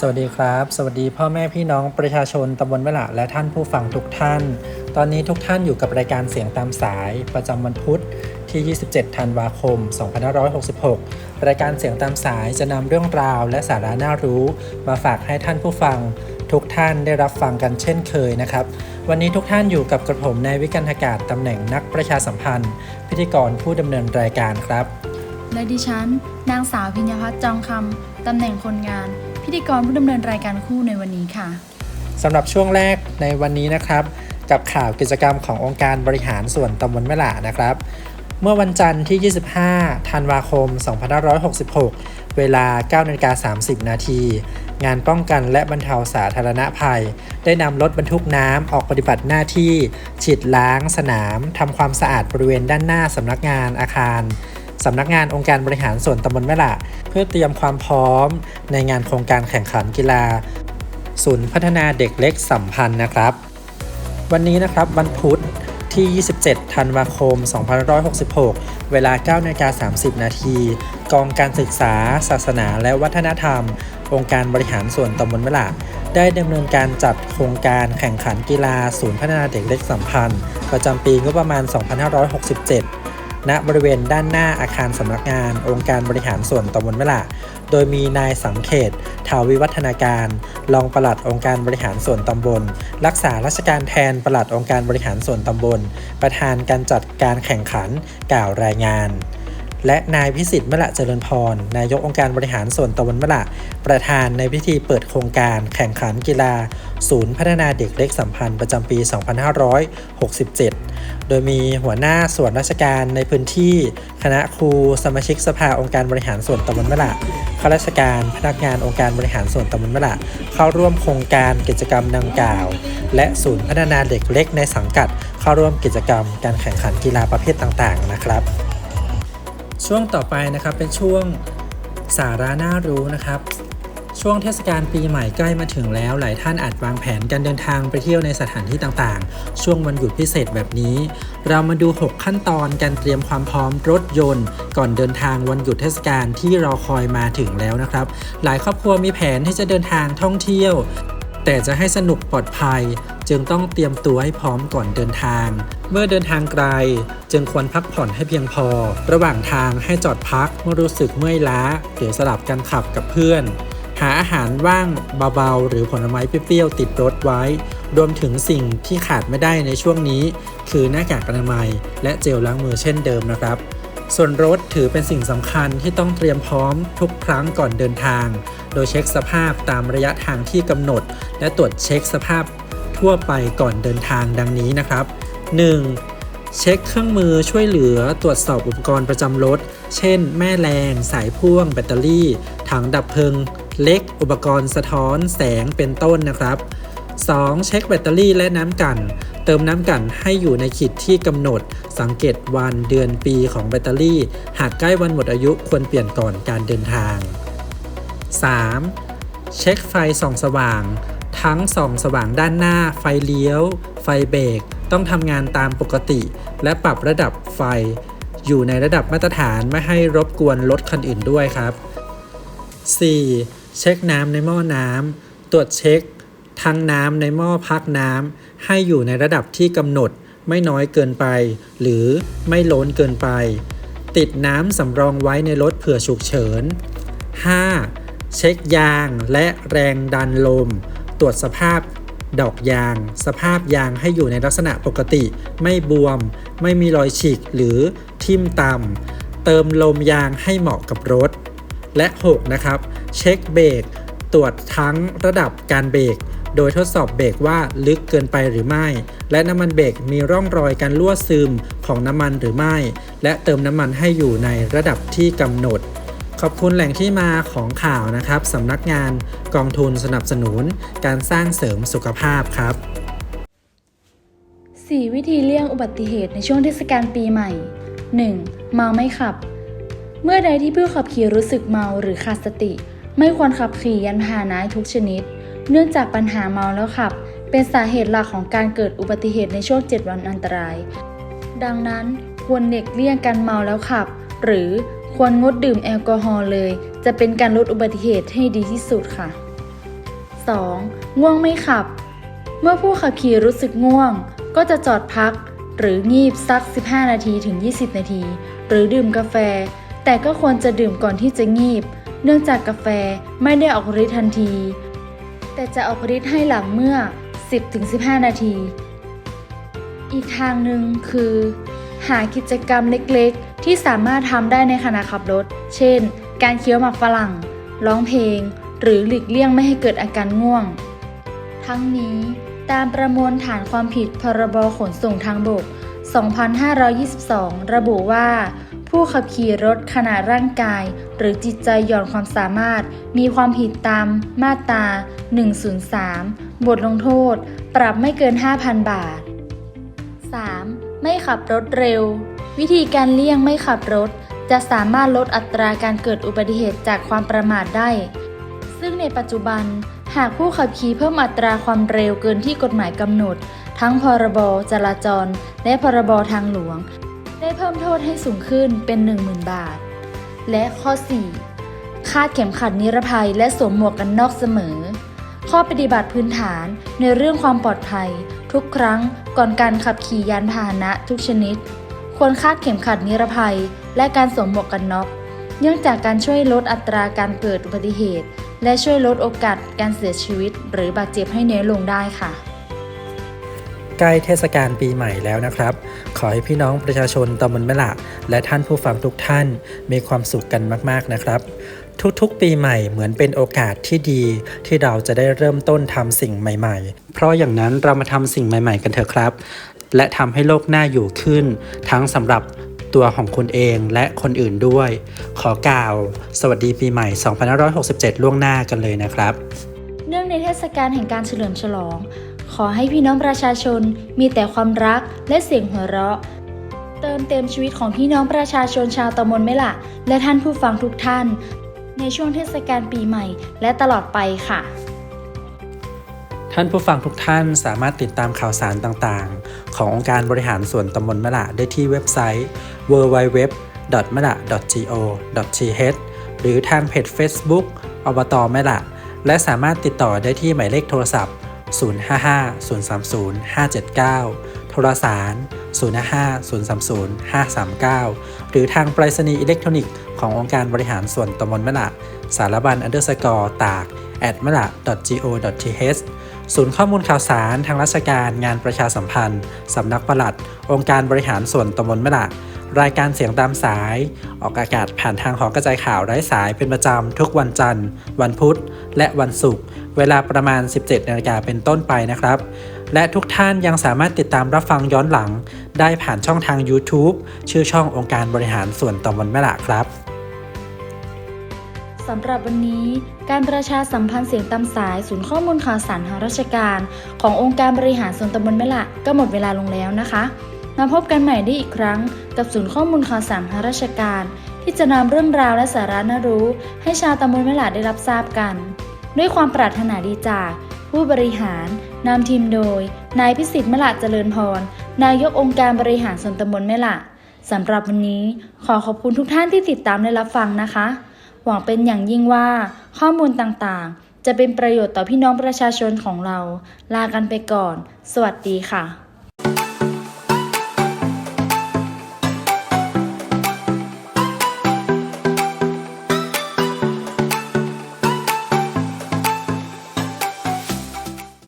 สวัสดีครับ สวัสดีพ่อแม่พี่น้องประชาชนตำบลเวลาและท่านผู้ฟังทุกท่าน ตอนนี้ทุกท่านอยู่กับรายการเสียงตามสายประจำวันพุธที่ 27 ธันวาคม 2566 รายการเสียงตามสายจะนำเรื่องราวและสาระน่ารู้ มาฝากให้ท่านผู้ฟัง ทุกท่านได้รับฟังกันเช่นเคยนะครับ วันนี้ทุกท่านอยู่กับกระผมนายวิกันทกาศตำแหน่งนักประชาสัมพันธ์ พิธีกรผู้ดำเนินรายการครับ และดิฉัน นางสาวพิญญพัฒน์จองคำตำแหน่งคนงาน พิธีกรผู้ดำเนินรายการคู่ในวันนี้ค่ะสำหรับช่วงแรกในวันนี้นะครับ กับข่าวกิจกรรมขององค์การบริหารส่วนตำบลแม่หละนะครับ เมื่อวันจันทร์ที่ 25 ธันวาคม 2566 เวลา 9นาฬิกา30 นาที งานป้องกันและบรรเทาสาธารณภัย ได้นำรถบรรทุกน้ำออกปฏิบัติหน้าที่ ฉีดล้างสนาม ทำความสะอาดบริเวณด้านหน้าสำนักงานอาคาร สำนักงานองค์การบริหารส่วนตำบลแม่ละ เพื่อเตรียมความพร้อมในงานโครงการแข่งขันกีฬา ศูนย์พัฒนาเด็กเล็กสัมพันธ์นะครับ วันนี้นะครับวันพุธที่ 27 ธันวาคม 2566 เวลา 9นาฬิกา30 นาที กองการศึกษา ศาสนา และวัฒนธรรม องค์การบริหารส่วนตำบลเวลาได้ดำเนินการจัดโครงการแข่งขันกีฬาศูนย์พัฒนาเด็กเล็กสัมพันธ์ ประจำปีงบประมาณ 2567 ณบริเวณด้านหน้าอาคารสำนักงาน องค์การบริหารส่วนตำบลเมลาโดยมีนายสังเขตถาวิวัฒนาการ รองปลัดองค์การบริหารส่วนตำบล รักษาราชการแทนปลัดองค์การบริหารส่วนตำบล ประธานการจัดการแข่งขันกล่าวรายงาน และนายพิสิทธิ์มะละเจริญพร นายกองค์การบริหารส่วนตำบลมะละ ประธานในพิธีเปิดโครงการแข่งขันกีฬา ศูนย์พัฒนาเด็กเล็กสัมพันธ์ประจำปี 2567 โดยมีหัวหน้าส่วนราชการในพื้นที่ คณะครูสมาชิกสภาองค์การบริหารส่วนตำบลมะละข้าราชการพนักงานองค์การบริหารส่วนตำบลมะละเข้าร่วมโครงการกิจกรรมดังกล่าว และศูนย์พัฒนาเด็กเล็กในสังกัด เข้าร่วมกิจกรรมการแข่งขันกีฬาประเภทต่างๆ นะครับ ช่วงต่อไปนะครับเป็นช่วงสาระน่ารู้นะครับ ช่วงเทศกาลปีใหม่ใกล้มาถึงแล้ว หลายท่านอาจวางแผนการเดินทางไปเที่ยวในสถานที่ต่างๆ ช่วงวันหยุดพิเศษแบบนี้ เรามาดู 6 ขั้นตอนการเตรียมความพร้อมรถยนต์ ก่อนเดินทางวันหยุดเทศกาลที่รอคอยมาถึงแล้วนะครับ หลายครอบครัวมีแผนที่จะเดินทางท่องเที่ยว แต่จะให้สนุกปลอดภัย จึงต้องเตรียมตัวให้พร้อมก่อนเดินทาง เมื่อเดินทางไกล จึงควรพักผ่อนให้เพียงพอ ระหว่างทางให้จอดพักเมื่อรู้สึกเมื่อยล้าหรือสลับกันขับกับเพื่อน หาอาหารว่างเบาๆ หรือผลไม้เปรี้ยวๆติดรถไว้ รวมถึงสิ่งที่ขาดไม่ได้ในช่วงนี้ คือหน้ากากอนามัย และเจลล้างมือเช่นเดิมนะครับส่วนรถถือเป็นสิ่งสำคัญที่ต้องเตรียมพร้อมทุกครั้งก่อนเดินทาง โดยเช็คสภาพตามระยะทางที่กำหนด และตรวจเช็คสภาพ ทั่วไปก่อนเดินทางดังนี้นะครับ 1. เช็คเครื่องมือช่วยเหลือตรวจสอบอุปกรณ์ประจำรถ เช่น แม่แรง สายพ่วง แบตเตอรี่ ถังดับเพลิง เล็ก อุปกรณ์สะท้อนแสงเป็นต้นนะครับ 2. เช็คแบตเตอรี่และน้ำกันเติมน้ำกันให้อยู่ในขีดที่กำหนด สังเกตวันเดือนปีของแบตเตอรี่ หากใกล้วันหมดอายุควรเปลี่ยนก่อนการเดินทาง 3. เช็คไฟส่องสว่าง ทั้งส่องสว่างด้านหน้า ไฟเลี้ยว ไฟเบรกต้องทำงานตามปกติ และปรับระดับไฟ อยู่ในระดับมาตรฐานไม่ให้รบกวนรถคันอื่นด้วยครับ 4. เช็คน้ำในหม้อน้ำตรวจเช็ค ทั้งน้ำในหม้อพักน้ำให้อยู่ในระดับที่กำหนดไม่น้อยเกินไป หรือไม่ล้นเกินไป ติดน้ำสำรองไว้ในรถเผื่อฉุกเฉิน 5. เช็คยางและแรงดันลม ตรวจสภาพดอกยาง สภาพยางให้อยู่ในลักษณะปกติ ไม่บวม ไม่มีรอยฉีกหรือทิ่มต่ำเติมลมยางให้เหมาะกับรถ และ 6 นะครับ เช็คเบรกตรวจทั้งระดับการเบรกโดยทดสอบเบรกว่าลึกเกินไปหรือไม่ และน้ำมันเบรกมีร่องรอยการรั่วซึมของน้ำมันหรือไม่ และเติมน้ำมันให้อยู่ในระดับที่กำหนด ขอบคุณแหล่งที่มาของข่าวนะครับสำนักงานกองทุนสนับสนุน การสร้างเสริมสุขภาพครับ 4 วิธีเลี่ยงอุบัติเหตุในช่วงเทศกาลปีใหม่ 1. เมาไม่ขับ เมื่อใดที่ผู้ขับขี่รู้สึกเมาหรือขาดสติ ไม่ควรขับขี่ยานพาหนะทุกชนิด เนื่องจากปัญหาเมาแล้วขับ เป็นสาเหตุหลักของการเกิดอุบัติเหตุในช่วง 7 วันอันตราย ดังนั้นควรเด็กเลี่ยงการเมาแล้วขับ หรือ ควรงดดื่มแอลกอฮอล์เลย จะเป็นการลดอุบัติเหตุให้ดีที่สุดค่ะ 2. ง่วงไม่ขับ เมื่อผู้ขับขี่รู้สึกง่วง ก็จะจอดพัก หรืองีบสัก 15 นาทีถึง 20 นาที หรือดื่มกาแฟ แต่ก็ควรจะดื่มก่อนที่จะงีบ เนื่องจากกาแฟไม่ได้ออกฤทธิ์ทันที แต่จะออกฤทธิ์ให้หลังเมื่อ 10-15 นาที อีกทางหนึ่งคือ หากิจกรรมเล็ก ที่สามารถทำได้ในขณะขับรถ เช่น การเคี้ยวหมากฝรั่ง ร้องเพลง หรือหลีกเลี่ยงไม่ให้เกิดอาการง่วง ทั้งนี้ตามประมวลฐานความผิดพรบขนส่งทางบก 2522 ระบุว่า ผู้ขับขี่รถขณะร่างกาย หรือจิตใจหย่อนความสามารถ มีความผิดตามมาตรา 103 บทลงโทษ ปรับไม่เกิน 5,000 บาท 3. ไม่ขับรถเร็ว วิธีการเลี่ยงไม่ขับรถ จะสามารถลดอัตราการเกิดอุบัติเหตุจากความประมาทได้ ซึ่งในปัจจุบัน หากผู้ขับขี่เพิ่มอัตราความเร็วเกินที่กฎหมายกำหนด ทั้งพรบจราจร และพรบทางหลวง ได้เพิ่มโทษให้สูงขึ้นเป็น 10,000 บาท และข้อ 4. คาดเข็มขัดนิรภัยและสวมหมวกกันน็อกเสมอ ข้อปฏิบัติพื้นฐานในเรื่องความปลอดภัย ทุกครั้งก่อนการขับขี่ยานพาหนะทุกชนิด ควรคาดเข็มขัดนิรภัย และการสวมหมวกกันน็อก เนื่องจากการช่วยลดอัตราการเกิดอุบัติเหตุ และช่วยลดโอกาสการเสียชีวิต หรือบาดเจ็บให้น้อยลงได้ค่ะ ใกล้เทศกาลปีใหม่แล้วนะครับ ขอให้พี่น้องประชาชนตำบลแม่ละและท่านผู้ฟังทุกท่านมีความสุขกันมาก ๆนะครับทุกๆ ปีใหม่เหมือนเป็นโอกาสที่ดี ที่เราจะได้เริ่มต้นทำสิ่งใหม่ ๆ เพราะอย่างนั้นเรามาทำสิ่งใหม่ ๆ กันเถอะครับ และทำให้โลกน่าอยู่ขึ้น ทั้งสำหรับตัวของคุณเองและคนอื่นด้วย ขอกล่าว สวัสดีปีใหม่ 2567 ล่วงหน้ากันเลยนะครับ เนื่องในเทศกาลแห่งการเฉลิมฉลอง ขอให้พี่น้องประชาชนมีแต่ความรักและเสียงหัวเราะ เติมเต็มชีวิตของพี่น้องประชาชนชาวตำบลไม่ละและท่านผู้ฟังทุกท่าน ในช่วงเทศกาลปีใหม่และตลอดไปค่ะ ท่านผู้ฟังทุกท่านสามารถติดตามข่าวสารต่างๆ ขององค์การบริหารส่วนตำบลมะละได้ที่เว็บไซต์ www m a l a go th หรือทางเพจ Facebook อบตม่ละและสามารถติดต่อได้ที่หมายเลขโทรศัพท์ 055 030 579 โทรสาร 055 030 539 หรือทางไปรษณีย์อิเล็กทรอนิกส์ขององค์การบริหารส่วนตำบลมะละสารบัญ underscore ตาก at m a l a go th ศูนย์ข้อมูลข่าวสารทางราชการงานประชาสัมพันธ์ สำนักปลัด องค์การบริหารส่วนตำบลมะละรายการเสียงตามสาย ออกอากาศผ่านทางหอกระจายข่าวไร้สายเป็นประจำทุกวันจันทร์ วันพุธ และวันศุกร์เวลาประมาณ 17นาฬิกาเป็นต้นไปนะครับ และทุกท่านยังสามารถติดตามรับฟังย้อนหลัง ได้ผ่านช่องทาง YouTube ชื่อช่ององค์การบริหารส่วนตำบลมะละครับสำหรับวันนี้ การประชาสัมพันธ์เสียงตามสาย ศูนย์ข้อมูลข่าวสารทางราชการ ขององค์การบริหารส่วนตำบลแม่ละก็หมดเวลาลงแล้วนะคะ มาพบกันใหม่ได้อีกครั้ง กับศูนย์ข้อมูลข่าวสารทางราชการ ที่จะนำเรื่องราวและสาระน่ารู้ ให้ชาวตำบลแม่ละได้รับทราบกัน ด้วยความปรารถนาดีจากผู้บริหารนำทีมโดย นายพิสิทธิ์แมะละเจริญพร นายกองค์การบริหารส่วนตำบลแม่ละสำหรับวันนี้ขอขอบคุณทุกท่านที่ติดตามและรับฟังนะคะ หวังเป็นอย่างยิ่งว่าข้อมูลต่างๆ จะเป็นประโยชน์ต่อพี่น้องประชาชนของเรา ลากันไปก่อน สวัสดีค่ะ